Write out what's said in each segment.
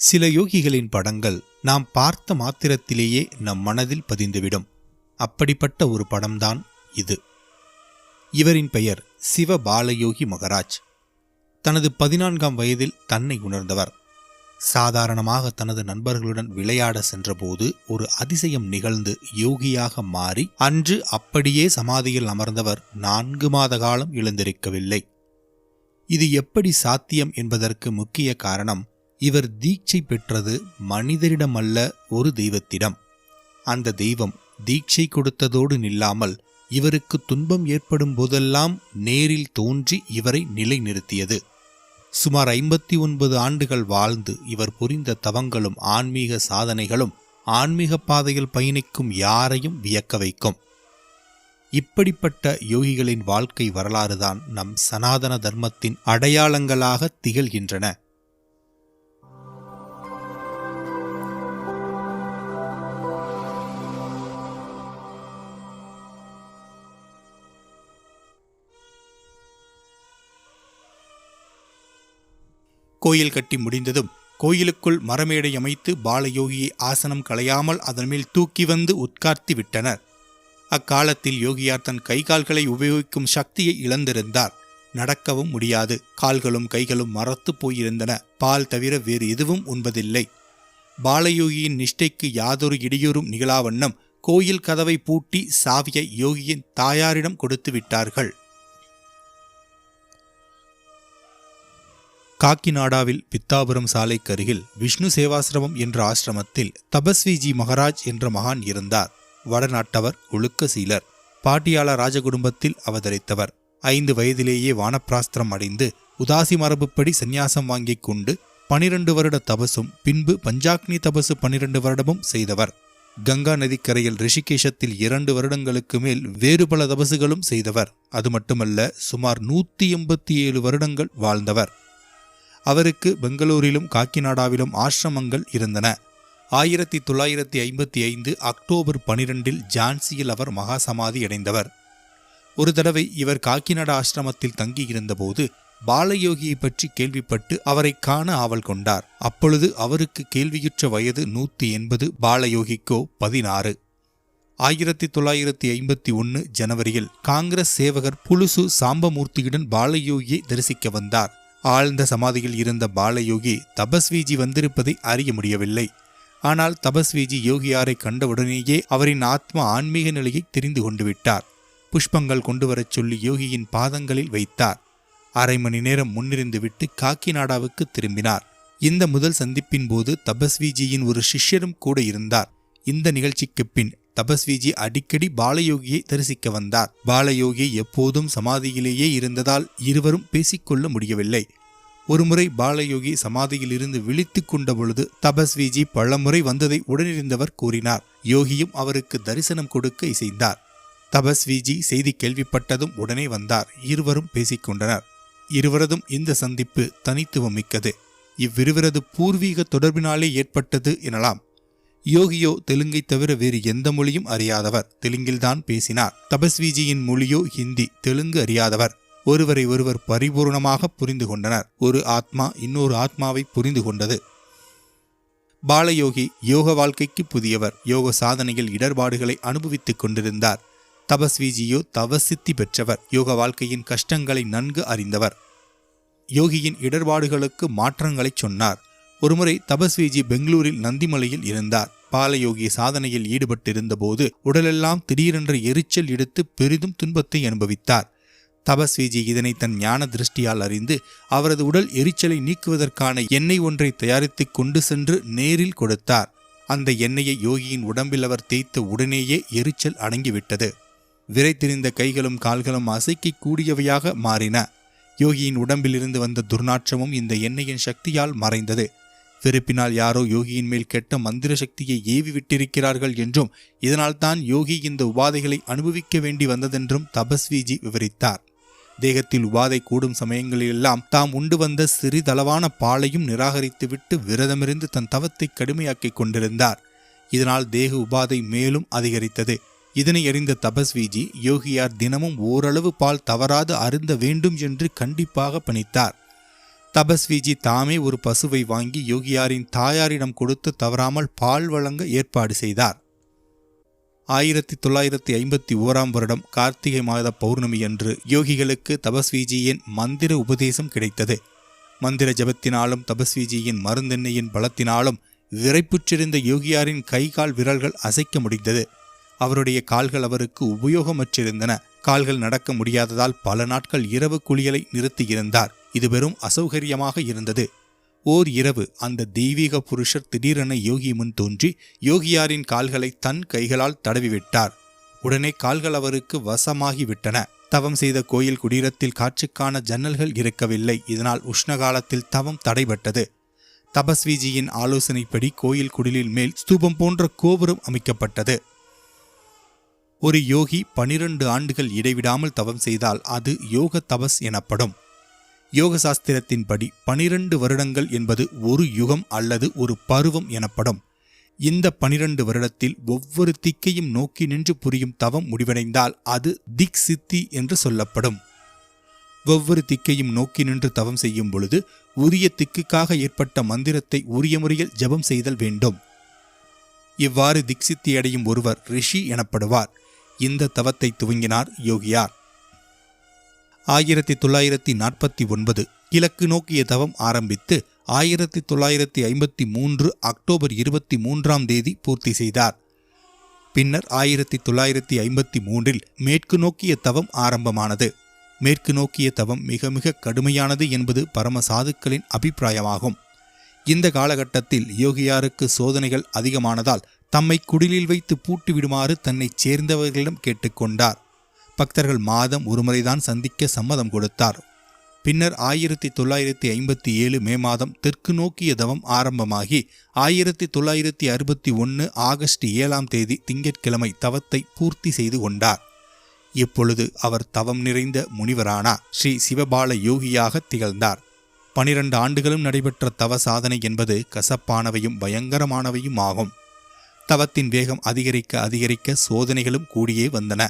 சில யோகிகளின் படங்கள் நாம் பார்த்த மாத்திரத்திலேயே நம் மனதில் பதிந்துவிடும். அப்படிப்பட்ட ஒரு படம்தான் இது. இவரின் பெயர் சிவ பாலயோகி மகராஜ். தனது பதினான்காம் வயதில் தன்னை உணர்ந்தவர். சாதாரணமாக தனது நண்பர்களுடன் விளையாட சென்றபோது ஒரு அதிசயம் நிகழ்ந்து யோகியாக மாறி அன்று அப்படியே சமாதியில் அமர்ந்தவர் நான்கு மாத காலம் எழுந்திருக்கவில்லை. இது எப்படி சாத்தியம் என்பதற்கு முக்கிய காரணம் இவர் தீட்சை பெற்றது மனிதரிடமல்ல ஒரு தெய்வத்திடம். அந்த தெய்வம் தீட்சை கொடுத்ததோடு நில்லாமல் இவருக்கு துன்பம் ஏற்படும் போதெல்லாம் நேரில் தோன்றி இவரை நிலைநிறுத்தியது. சுமார் ஐம்பத்தி ஒன்பது ஆண்டுகள் வாழ்ந்து இவர் புரிந்த தவங்களும் ஆன்மீக சாதனைகளும் ஆன்மீக பாதையில் பயணிக்கும் யாரையும் வியக்க வைக்கும். இப்படிப்பட்ட யோகிகளின் வாழ்க்கை வரலாறுதான் நம் சனாதன தர்மத்தின் அடையாளங்களாக திகழ்கின்றன. கோயில் கட்டி முடிந்ததும் கோயிலுக்குள் மரமேடை அமைத்து பாலயோகியை ஆசனம் களையாமல் அதன் மேல் தூக்கி வந்து உட்கார்த்தி விட்டனர். அக்காலத்தில் யோகியார் தன் கை கால்களை உபயோகிக்கும் சக்தியை இழந்திருந்தார். நடக்கவும் முடியாது. கால்களும் கைகளும் மரத்து போயிருந்தன. பால் தவிர வேறு எதுவும் உண்பதில்லை. பாலயோகியின் நிஷ்டைக்கு யாதொரு இடையூறும் நிகழாவண்ணம் கோயில் கதவை பூட்டி சாவியை யோகியின் தாயாரிடம் கொடுத்து விட்டார்கள். காக்கிநாடாவில் பித்தாபுரம் சாலைக்கருகில் விஷ்ணு சேவாசிரமம் என்ற ஆசிரமத்தில் தபஸ்விஜி மகராஜ் என்ற மகான் இருந்தார். வடநாட்டவர் ஒழுக்க சீலர் பாட்டியாள ராஜகுடும்பத்தில் அவதரித்தவர். ஐந்து வயதிலேயே வானப்பிராஸ்திரம் அடைந்து உதாசி மரபுப்படி சந்நியாசம் வாங்கிக் கொண்டு பனிரெண்டு வருட தபசும் பின்பு பஞ்சாக்னி தபசு பனிரெண்டு வருடமும் செய்தவர். கங்கா நதிக்கரையில் ரிஷிகேஷத்தில் இரண்டு வருடங்களுக்கு மேல் வேறு பல தபசுகளும் செய்தவர். அது மட்டுமல்ல சுமார் நூத்தி எண்பத்தி ஏழு வருடங்கள் வாழ்ந்தவர். அவருக்கு பெங்களூரிலும் காக்கிநாடாவிலும் ஆசிரமங்கள் இருந்தன. ஆயிரத்தி தொள்ளாயிரத்தி ஐம்பத்தி ஐந்து அக்டோபர் பனிரெண்டில் ஜான்சியில் அவர் மகாசமாதி அடைந்தவர். ஒரு தடவை இவர் காக்கிநாடா ஆசிரமத்தில் தங்கியிருந்தபோது பாலயோகியை பற்றி கேள்விப்பட்டு அவரை காண ஆவல் கொண்டார். அப்பொழுது அவருக்கு கேள்வியுற்ற வயது நூற்றி எண்பது பாலயோகிக்கோ பதினாறு. ஆயிரத்தி தொள்ளாயிரத்தி ஐம்பத்தி ஒன்று ஜனவரியில் காங்கிரஸ் சேவகர் புலுசு சாம்பமூர்த்தியுடன் பாலயோகியை தரிசிக்க வந்தார். ஆழ்ந்த சமாதியில் இருந்த பாலயோகி தபஸ்விஜி வந்திருப்பதை அறிய முடியவில்லை. ஆனால் தபஸ்விஜி யோகியாரை கண்டவுடனேயே அவரின் ஆத்ம ஆன்மீக நிலையை தெரிந்து கொண்டு விட்டார். புஷ்பங்கள் கொண்டு வரச் சொல்லி யோகியின் பாதங்களில் வைத்தார். அரை மணி நேரம் முன்னிருந்து விட்டு காக்கிநாடாவுக்கு திரும்பினார். இந்த முதல் சந்திப்பின் போது தபஸ்விஜியின் ஒரு சிஷ்யரும் கூட இருந்தார். இந்த நிகழ்ச்சிக்கு பின் தபஸ்விஜி அடிக்கடி பாலயோகியை தரிசிக்க வந்தார். பாலயோகி எப்போதும் சமாதியிலேயே இருந்ததால் இருவரும் பேசிக்கொள்ள முடியவில்லை. ஒருமுறை பாலயோகி சமாதியிலிருந்து விழித்து கொண்ட பொழுது தபஸ்விஜி பலமுறை வந்ததை உடனிருந்தவர் கூறினார். யோகியும் அவருக்கு தரிசனம் கொடுக்க இசைந்தார். தபஸ்விஜி செய்தி கேள்விப்பட்டதும் உடனே வந்தார். இருவரும் பேசிக்கொண்டனர். இருவரதும் இந்த சந்திப்பு தனித்துவம் மிக்கது. இவ்விருவரது பூர்வீக தொடர்பினாலே ஏற்பட்டது எனலாம். யோகியோ தெலுங்கை தவிர வேறு எந்த மொழியும் அறியாதவர். தெலுங்கில்தான் பேசினார். தபஸ்விஜியின் மொழியோ ஹிந்தி தெலுங்கு அறியாதவர். ஒருவரை ஒருவர் பரிபூர்ணமாக புரிந்து கொண்டனர். ஒரு ஆத்மா இன்னொரு ஆத்மாவை புரிந்து கொண்டது. பாலயோகி யோக வாழ்க்கைக்கு புதியவர். யோக சாதனையில் இடர்பாடுகளை அனுபவித்துக் கொண்டிருந்தார். தபஸ்விஜியோ தவசித்தி பெற்றவர். யோக வாழ்க்கையின் கஷ்டங்களை நன்கு அறிந்தவர். யோகியின் இடர்பாடுகளுக்கு மாற்றங்களைச் சொன்னார். ஒருமுறை தபஸ்விஜி பெங்களூரில் நந்திமலையில் இருந்தார். பாலயோகி சாதனையில் ஈடுபட்டிருந்தபோது உடலெல்லாம் திடீரென்ற எரிச்சல் எடுத்து பெரிதும் துன்பத்தை அனுபவித்தார். தபஸ்விஜி இதனை தன் ஞான திருஷ்டியால் அறிந்து அவரது உடல் எரிச்சலை நீக்குவதற்கான எண்ணெய் ஒன்றை தயாரித்து கொண்டு சென்று நேரில் கொடுத்தார். அந்த எண்ணெயை யோகியின் உடம்பில் அவர் தேய்த்த உடனேயே எரிச்சல் அடங்கிவிட்டது. விரைத்திருந்த கைகளும் கால்களும் அசைக்க கூடியவையாக மாறின. யோகியின் உடம்பில் இருந்து வந்த துர்நாற்றமும் இந்த எண்ணெயின் சக்தியால் மறைந்தது. வெறுப்பினால் யாரோ யோகியின் மேல் கெட்ட மந்திர சக்தியை ஏவி விட்டிருக்கிறார்கள் என்றும் இதனால்தான் யோகி இந்த உபாதைகளை அனுபவிக்க வேண்டி வந்ததென்றும் தபஸ்விஜி விவரித்தார். தேகத்தில் உபாதை கூடும் சமயங்களிலெல்லாம் தாம் உண்டு வந்த சிறிதளவான பாலையும் நிராகரித்துவிட்டு விரதமிருந்து தன் தவத்தை கடுமையாக்கிக் கொண்டிருந்தார். இதனால் தேக உபாதை மேலும் அதிகரித்தது. இதனை அறிந்த தபஸ்விஜி யோகியார் தினமும் ஓரளவு பால் தவறாது அருந்த வேண்டும் என்று கண்டிப்பாக பணித்தார். தபஸ்விஜி தாமே ஒரு பசுவை வாங்கி யோகியாரின் தாயாரிடம் கொடுத்து தவறாமல் பால் வழங்க ஏற்பாடு செய்தார். ஆயிரத்தி தொள்ளாயிரத்தி ஐம்பத்தி ஓராம் வருடம் கார்த்திகை மாத பௌர்ணமி அன்று யோகிகளுக்கு தபஸ்விஜியின் மந்திர உபதேசம் கிடைத்தது. மந்திர ஜபத்தினாலும் தபஸ்விஜியின் மருந்தெண்ணெயின் பலத்தினாலும் விரைப்புற்றிருந்த யோகியாரின் கை கால் விரல்கள் அசைக்க முடிந்தது. அவருடைய கால்கள் அவருக்கு உபயோகமற்றிருந்தன. கால்கள் நடக்க முடியாததால் பல நாட்கள் இரவு குளியலை நிறுத்தியிருந்தார். இது வெறும் அசௌகரியமாக இருந்தது. ஓர் இரவு அந்த தெய்வீக புருஷர் திடீரென யோகி முன் தோன்றி யோகியாரின் கால்களை தன் கைகளால் தடவிவிட்டார். உடனே கால்கள் அவருக்கு வசமாகிவிட்டன. தவம் செய்த கோயில் குடீரத்தில் காற்றுக்கான ஜன்னல்கள் இருக்கவில்லை. இதனால் உஷ்ணகாலத்தில் தவம் தடைபட்டது. தபஸ்விஜியின் ஆலோசனைப்படி கோயில் குடிலில் மேல் ஸ்தூபம் போன்ற கோபுரம் அமைக்கப்பட்டது. ஒரு யோகி பனிரெண்டு ஆண்டுகள் இடைவிடாமல் தவம் செய்தால் அது யோக தபஸ் எனப்படும். யோக சாஸ்திரத்தின்படி பனிரெண்டு வருடங்கள் என்பது ஒரு யுகம் அல்லது ஒரு பருவம் எனப்படும். இந்த பனிரெண்டு வருடத்தில் ஒவ்வொரு திக்கையும் நோக்கி நின்று புரியும் தவம் முடிவடைந்தால் அது திக் சித்தி என்று சொல்லப்படும். ஒவ்வொரு திக்கையும் நோக்கி நின்று தவம் செய்யும் பொழுது உரிய திக்குக்காக ஏற்பட்ட மந்திரத்தை உரிய முறையில் ஜெபம் செய்தல் வேண்டும். இவ்வாறு திக்சித்தி அடையும் ஒருவர் ரிஷி எனப்படுவார். இந்த தவத்தை துவங்கினார் யோகியார். ஆயிரத்தி தொள்ளாயிரத்தி நாற்பத்தி ஒன்பது கிழக்கு நோக்கிய தவம் ஆரம்பித்து ஆயிரத்தி தொள்ளாயிரத்தி ஐம்பத்தி மூன்று அக்டோபர் இருபத்தி மூன்றாம் தேதி பூர்த்தி செய்தார். பின்னர் ஆயிரத்தி தொள்ளாயிரத்தி ஐம்பத்தி மூன்றில் மேற்கு நோக்கிய தவம் ஆரம்பமானது. மேற்கு நோக்கிய தவம் மிக மிக கடுமையானது என்பது பரம சாதுக்களின் அபிப்பிராயமாகும். இந்த காலகட்டத்தில் யோகியாருக்கு சோதனைகள் அதிகமானதால் தம்மை குடிலில் வைத்து பூட்டிவிடுமாறு தன்னைச் சேர்ந்தவர்களிடம் கேட்டுக்கொண்டார் பக்தர்கள் மாதம் ஒருமுறைதான் சந்திக்க சம்மதம் கொடுத்தார். பின்னர் ஆயிரத்தி தொள்ளாயிரத்தி ஐம்பத்தி ஏழு மே மாதம் தெற்கு நோக்கிய தவம் ஆரம்பமாகி ஆயிரத்தி தொள்ளாயிரத்தி அறுபத்தி ஒன்று ஆகஸ்ட் ஏழாம் தேதி திங்கட்கிழமை தவத்தை பூர்த்தி செய்து கொண்டார். இப்பொழுது அவர் தவம் நிறைந்த முனிவரானார் ஸ்ரீ சிவபால யோகியாக திகழ்ந்தார். பனிரெண்டு ஆண்டுகளும் நடைபெற்ற தவ சாதனை என்பது கசப்பானவையும் பயங்கரமானவையும் ஆகும். தவத்தின் வேகம் அதிகரிக்க அதிகரிக்க சோதனைகளும் கூடியே வந்தன.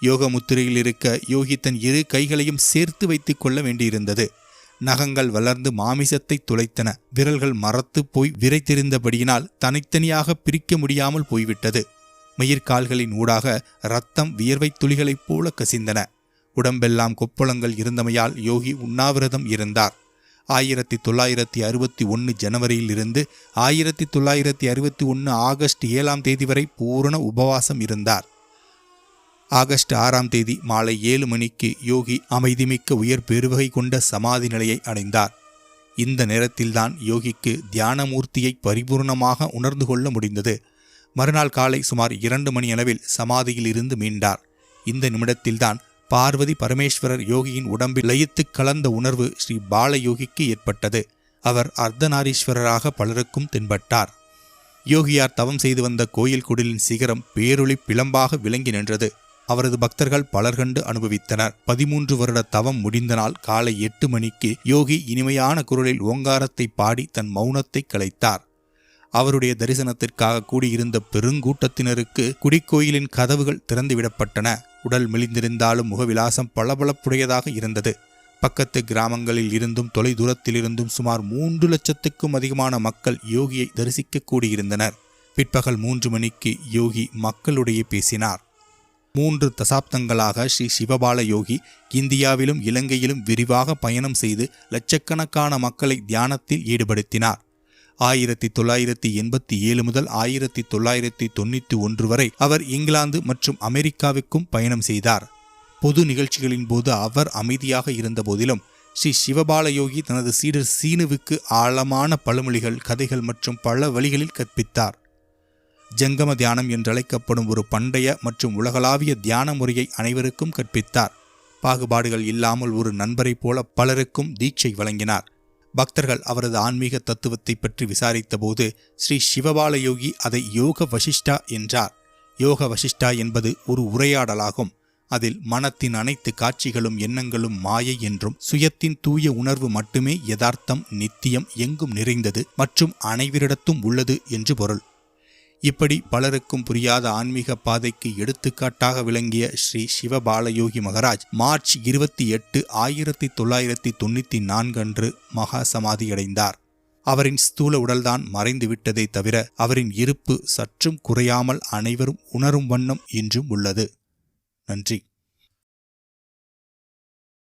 யோக முத்திரையில் இருக்க யோகி தன் இரு கைகளையும் சேர்த்து வைத்துக் கொள்ள வேண்டியிருந்தது. நகங்கள் வளர்ந்து மாமிசத்தை துளைத்தன. விரல்கள் மரத்து போய் விரைத்திருந்தபடியினால் தனித்தனியாக பிரிக்க முடியாமல் போய்விட்டது. மயிர்கால்களின் ஊடாக ரத்தம் வியர்வை துளிகளைப் போல கசிந்தன. உடம்பெல்லாம் கொப்பளங்கள் இருந்தமையால் யோகி உண்ணாவிரதம் இருந்தார். ஆயிரத்தி தொள்ளாயிரத்தி அறுபத்தி ஒன்று ஜனவரியிலிருந்து ஆயிரத்தி தொள்ளாயிரத்தி அறுபத்தி ஒன்று ஆகஸ்ட் ஏழாம் தேதி வரை பூரண உபவாசம் இருந்தார். ஆகஸ்ட் ஆறாம் தேதி மாலை ஏழு மணிக்கு யோகி அமைதிமிக்க உயர் பெருவகை கொண்ட சமாதி நிலையை அடைந்தார். இந்த நேரத்தில்தான் யோகிக்கு தியானமூர்த்தியை பரிபூர்ணமாக உணர்ந்து கொள்ள முடிந்தது. மறுநாள் காலை சுமார் இரண்டு மணி அளவில் சமாதியில் இருந்து மீண்டார். இந்த நிமிடத்தில்தான் பார்வதி பரமேஸ்வரர் யோகியின் உடம்பில் லயித்து கலந்த உணர்வு ஸ்ரீ பாலயோகிக்கு ஏற்பட்டது. அவர் அர்த்தநாரீஸ்வரராக பலருக்கும் தென்பட்டார். யோகியார் தவம் செய்து வந்த கோயில் குடிலின் சிகரம் பேரொளி பிளம்பாக விளங்கி நின்றது. அவரது பக்தர்கள் பலர் கண்டு அனுபவித்தனர். பதிமூன்று வருட தவம் முடிந்த நாள் காலை எட்டு மணிக்கு யோகி இனிமையான குரலில் ஓங்காரத்தை பாடி தன் மௌனத்தை கலைத்தார். அவருடைய தரிசனத்திற்காக கூடியிருந்த பெருங்கூட்டத்தினருக்கு குடிக்கோயிலின் கதவுகள் திறந்துவிடப்பட்டன. உடல் மெலிந்திருந்தாலும் முகவிலாசம் பளபளப்புடையதாக இருந்தது. பக்கத்து கிராமங்களில் இருந்தும் தொலை தூரத்திலிருந்தும் சுமார் மூன்று லட்சத்துக்கும் அதிகமான மக்கள் யோகியை தரிசிக்க கூடியிருந்தனர். பிற்பகல் மூன்று மணிக்கு யோகி மக்களுடைய பேசினார். மூன்று தசாப்தங்களாக ஸ்ரீ சிவபால யோகி இந்தியாவிலும் இலங்கையிலும் விரிவாக பயணம் செய்து லட்சக்கணக்கான மக்களை தியானத்தில் ஈடுபடுத்தினார். ஆயிரத்தி தொள்ளாயிரத்தி எண்பத்தி ஏழு முதல் ஆயிரத்தி தொள்ளாயிரத்தி தொண்ணூற்றி ஒன்று வரை அவர் இங்கிலாந்து மற்றும் அமெரிக்காவுக்கும் பயணம் செய்தார். பொது நிகழ்ச்சிகளின் போது அவர் அமைதியாக இருந்த போதிலும் ஸ்ரீ சிவபாலயோகி தனது சீடர் சீனுவுக்கு ஆழமான பழமொழிகள் கதைகள் மற்றும் பல வழிகளில் கற்பித்தார். ஜங்கம தியானம் என்றழைக்கப்படும் ஒரு பண்டைய மற்றும் உலகளாவிய தியான முறையை அனைவருக்கும் கற்பித்தார். பாகுபாடுகள் இல்லாமல் ஒரு நண்பரைப் போல பலருக்கும் தீட்சை வழங்கினார். பக்தர்கள் அவரது ஆன்மீக தத்துவத்தை பற்றி விசாரித்தபோது ஸ்ரீ சிவபால யோகி அதை யோக வசிஷ்டா என்றார். யோக வசிஷ்டா என்பது ஒரு உரையாடலாகும். அதில் மனத்தின் அனைத்து காட்சிகளும் எண்ணங்களும் மாயை என்றும் சுயத்தின் தூய உணர்வு மட்டுமே யதார்த்தம் நித்தியம் எங்கும் நிறைந்தது மற்றும் அனைவரிடத்தும் உள்ளது என்று பொருள். இப்படி பலருக்கும் புரியாத ஆன்மீக பாதைக்கு எடுத்துக்காட்டாக விளங்கிய ஸ்ரீ சிவபாலயோகி மகராஜ் மார்ச் இருபத்தி எட்டு ஆயிரத்தி தொள்ளாயிரத்தி தொண்ணூற்றி நான்கு அன்று மகா சமாதியடைந்தார் அவரின் ஸ்தூல உடல்தான் மறைந்து விட்டதை தவிர அவரின் இருப்பு சற்றும் குறையாமல் அனைவரும் உணரும் வண்ணம் இன்றும் உள்ளது. நன்றி.